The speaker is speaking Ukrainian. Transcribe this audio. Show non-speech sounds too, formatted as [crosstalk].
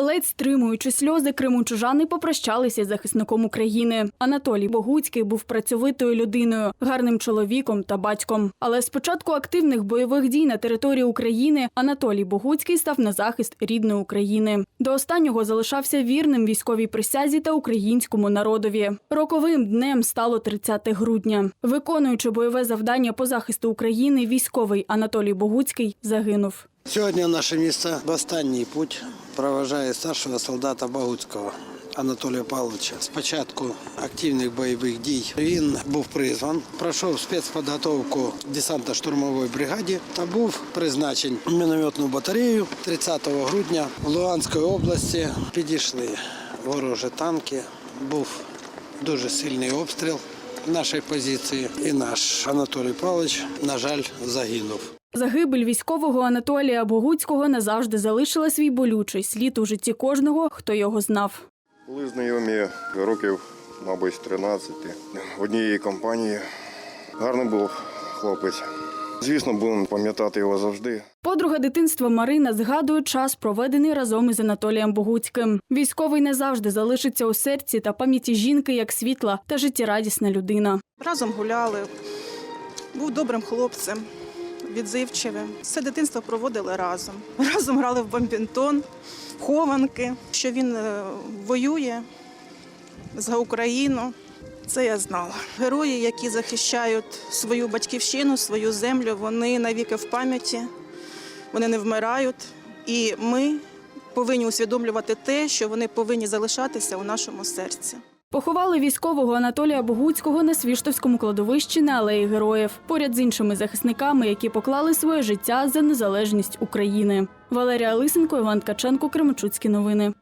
Ледь стримуючи сльози, кримучужани попрощалися з захисником України. Анатолій Богуцький був працьовитою людиною, гарним чоловіком та батьком. Але з початку активних бойових дій на території України Анатолій Богуцький став на захист рідної України. До останнього залишався вірним військовій присязі та українському народові. Роковим днем стало 30 грудня. Виконуючи бойове завдання по захисту України, військовий Анатолій Богуцький загинув. Сьогодні наше місто в останній путь проважає старшого солдата Багуцького Анатолія Павловича. Спочатку активних бойових дій він був призван, пройшов спецподготовку в десантно-штурмовій бригаді та був призначений мінометну батарею 30 грудня в Луганській області. Підійшли ворожі танки. Був дуже сильний обстріл нашої позиції, і наш Анатолій Павлович, на жаль, загинув. Загибель військового Анатолія Богуцького назавжди залишила свій болючий слід у житті кожного, хто його знав. Були знайомі років, мабуть, з 13 в однієї компанії. Гарний був хлопець. Звісно, будемо пам'ятати його завжди. Подруга дитинства Марина згадує час, проведений разом із Анатолієм Богуцьким. Військовий не завжди залишиться у серці та пам'яті жінки як світла та життєрадісна людина. Разом гуляли, був добрим хлопцем, відзивчивим. Все дитинство проводили разом. [laughs] Разом грали в бомбінтон, хованки. Що він е, воює за Україну, це я знала. Герої, які захищають свою батьківщину, свою землю, вони навіки в пам'яті, вони не вмирають. І ми повинні усвідомлювати те, що вони повинні залишатися у нашому серці. Поховали військового Анатолія Богуцького на Свіштовському кладовищі на алеї героїв, поряд з іншими захисниками, які поклали своє життя за незалежність України. Валерія Лисенко, Іван Ткаченко, Кременчуцькі новини.